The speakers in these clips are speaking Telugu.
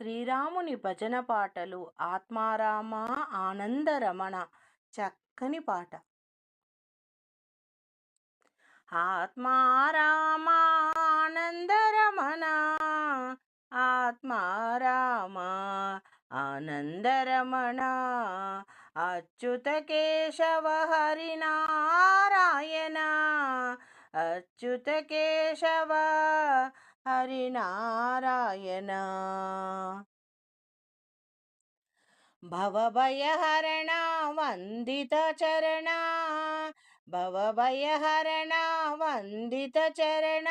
శ్రీరాముని భజన పాటలు ఆత్మారామ ఆనందరమణ చక్కని పాట. ఆత్మారామ ఆనందరమణ ఆత్మారామ ఆనందరమణ అచ్యుత కేశవ హరినారాయణ అచ్యుత కేశవ హరినారాయణ భవభయహరణ వందిత చరణ. భవభయహరణ వందిత చరణ.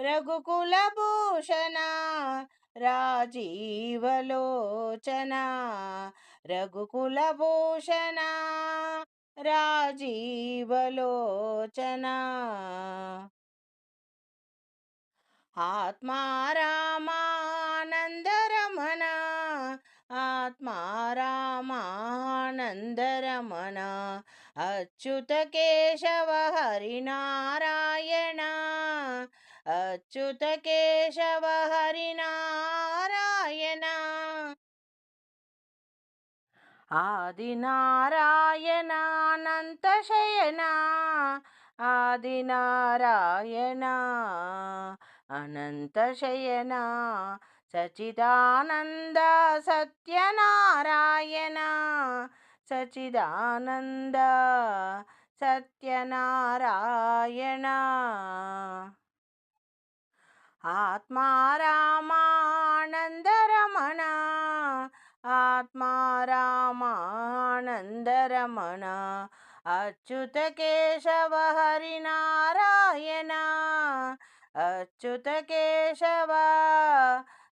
రఘుకులభూషణ రాజీవలోచన రఘుకులభూషణ రాజీవలోచన ఆత్మారామానందరమణ ఆత్మారామానందరమణ అచ్యుత కేశవ హరినారాయణ అచ్యుత కేశవ హరినారాయణ. ఆదినారాయణ అనంత శయన ఆదినారాయణ. అనంతశయన సచిదానంద సత్యనారాయణ సచిదానంద సత్యనారాయణ. ఆత్మారామానందరమణ ఆత్మారామానందరమణ అచ్యుత కేశవ హరిణ అచ్యుత కేశవ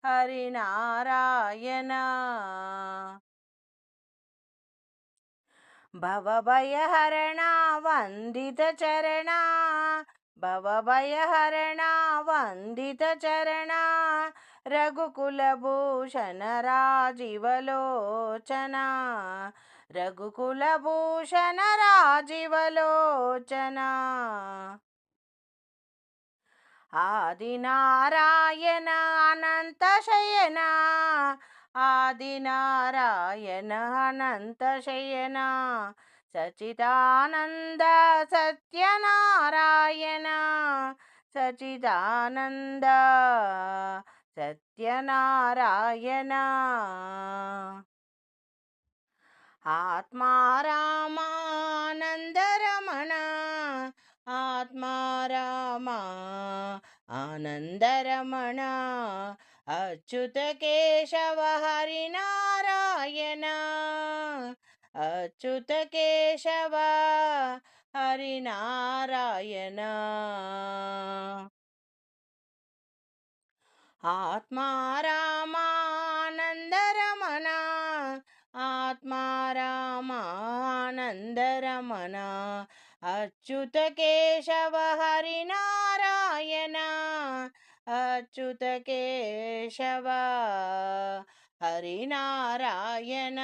హరినారాయణ. భవభయహరణ వందిత చరణ భవభయహరణ వందిత చరణ రఘుకులభూషణ రాజీవలోచన రఘుకులభూషణ రాజీవలోచన ఆదినారాయణ అనంత శయన ఆదినారాయణ అనంత శయన సచిదానంద సత్యనారాయణ సచిదానంద సత్యనారాయణ. ఆత్మారామానందరమణ ఆత్మారామ ఆనందరమణ అచ్యుత కేశవ హరినారాయణ అచ్యుత కేశవ హరినారాయణ. ఆత్మారామ ఆత్మారామానందరమణ. అచ్యుత కేశవ హరినారాయణ. అచ్యుత కేశవ హరినారాయణ.